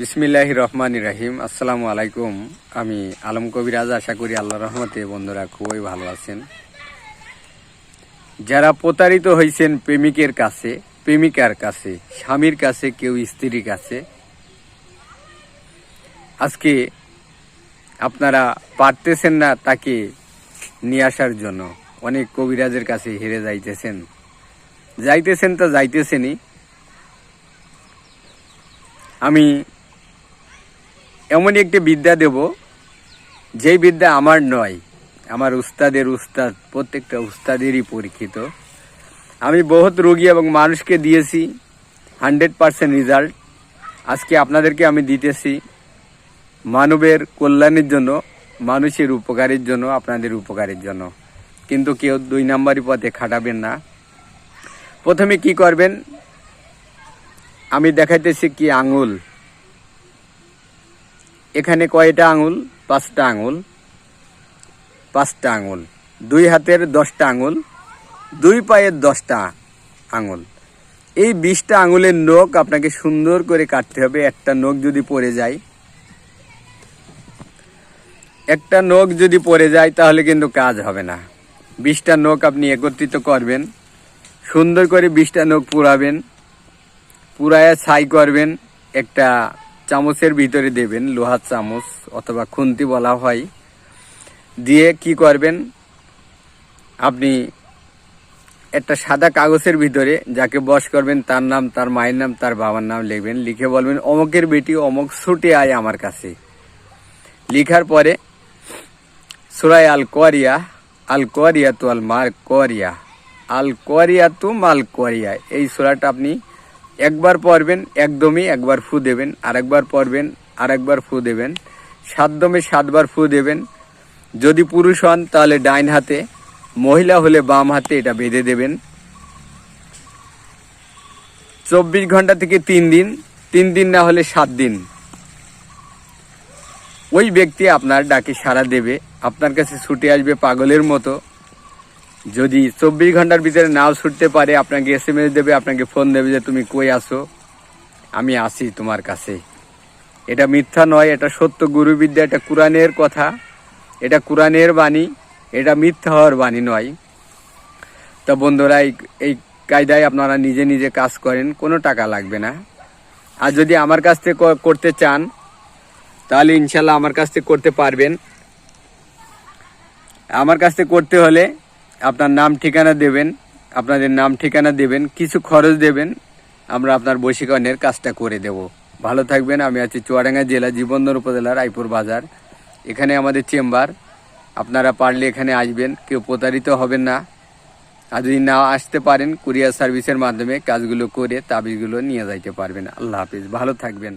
বিসমিল্লাহ রহমান রাহিম। আসসালামু আলাইকুম। আমি আলম কবিরাজ আশা করি আল্লাহ রহমতে বন্ধুরা খুবই ভালো আছেন। যারা প্রতারিত হয়েছেন প্রেমিকের কাছে, প্রেমিকার কাছে, স্বামীর কাছে, কেউ স্ত্রীর কাছে, আজকে আপনারা পারতেছেন না তাকে নিয়ে আসার জন্য। অনেক কবিরাজের কাছে হেরে যাইতেছেন। যাইতেছেন তো যাইতেছেনই। আমি এমনই একটি বিদ্যা দেব, যেই বিদ্যা আমার নয়, আমার উস্তাদের উস্তাদ, প্রত্যেকটা উস্তাদেরই পরীক্ষিত। আমি বহুত রোগী এবং মানুষকে দিয়েছি, হান্ড্রেড পারসেন্ট রেজাল্ট। আজকে আপনাদেরকে আমি দিতেছি মানবের কল্যাণের জন্য, মানুষের উপকারের জন্য, আপনাদের উপকারের জন্য। কিন্তু কেউ দুই নাম্বারই পথে খাটাবেন না। প্রথমে কি করবেন? আমি দেখাইতেছি কি আঙুল। এখানে কয়টা আঙুল? পাঁচটা আঙুল। পাঁচটা আঙুল। দুই হাতের দশটা আঙুল। দুই পায়ের দশটা আঙুল। এই বিশটা আঙুলের নখ আপনাকে সুন্দর করে কাটতে হবে। একটা নখ যদি পড়ে যায়, একটা নখ যদি পড়ে যায়, তাহলে কিন্তু কাজ হবে না। বিশটা নখ আপনি একত্রিত করবেন। সুন্দর করে বিশটা নখ পুরাবেন। পুরায়া ছাই করবেন। একটা চামচের ভিতরে দেবেন, লোহার চামচ অথবা খুন্তি বলা হয়। দিয়ে কি করবেন? আপনি একটা সাদা কাগজের ভিতরে যাকে বস করবেন, তার নাম, তার মায়ের নাম, তার বাবার নাম লিখবেন। লিখে বলবেন, অমকের বেটি অমক ছুটে আয় আমার কাছে। লিখার পরে সুরাই আল কোয়ারিয়া আল কোয়ারিয়া তু আল মার কোয়ারিয়া আল কোয়ারিয়া তু মাল কোয়ারিয়া এই সুরাটা আপনি একবার পরবেন, একদমই একবার ফু দেবেন, আরেকবার পড়বেন আরেকবার ফু দেবেন, সাতদমে সাতবার ফু দেবেন। যদি পুরুষ হন, তাহলে ডাইন হাতে, মহিলা হলে বাম হাতে এটা বেঁধে দেবেন। চব্বিশ ঘণ্টা থেকে তিন দিন তিন দিন না হলে সাত দিন। ওই ব্যক্তি আপনার ডাকে সাড়া দেবে, আপনার কাছে ছুটে আসবে পাগলের মতো। যদি চব্বিশ ঘণ্টার ভিতরে নাও ছুটতে পারে, আপনাকে এস এম এস দেবে, আপনাকে ফোন দেবে যে তুমি কই আসো আমি আসি তোমার কাছে। এটা মিথ্যা নয়, এটা সত্য গুরুবিদ্যা, এটা কোরআনের কথা। এটা কোরআনের বাণী, এটা মিথ্যা হওয়ার বাণী নয়। তা বন্ধুরা, এই কায়দায় আপনারা নিজে নিজে কাজ করেন, কোনো টাকা লাগবে না। আর যদি আমার কাছ থেকে করতে চান, তাহলে ইনশাল্লাহ আমার কাছ থেকে করতে পারবেন। আমার কাছ থেকে করতে হলে আপনার নাম ঠিকানা দেবেন, আপনাদের নাম ঠিকানা দেবেন, কিছু খরচ দেবেন, আমরা আপনার বশীকরণের কাজটা করে দেব। ভালো থাকবেন, আমি আছি চুয়াডাঙ্গা জেলা জীবনদর উপজেলার রায়পুর বাজার। এখানে আমাদের চেম্বার, আপনারা পারলে এখানে আসবেন, কেউ প্রতারিত হবেন না। আর যদি না আসতে পারেন, কুরিয়ার সার্ভিসের মাধ্যমে কাজগুলো করে তাবিজগুলো নিয়ে যাইতে পারবেন। আল্লাহ হাফিজ, ভালো থাকবেন।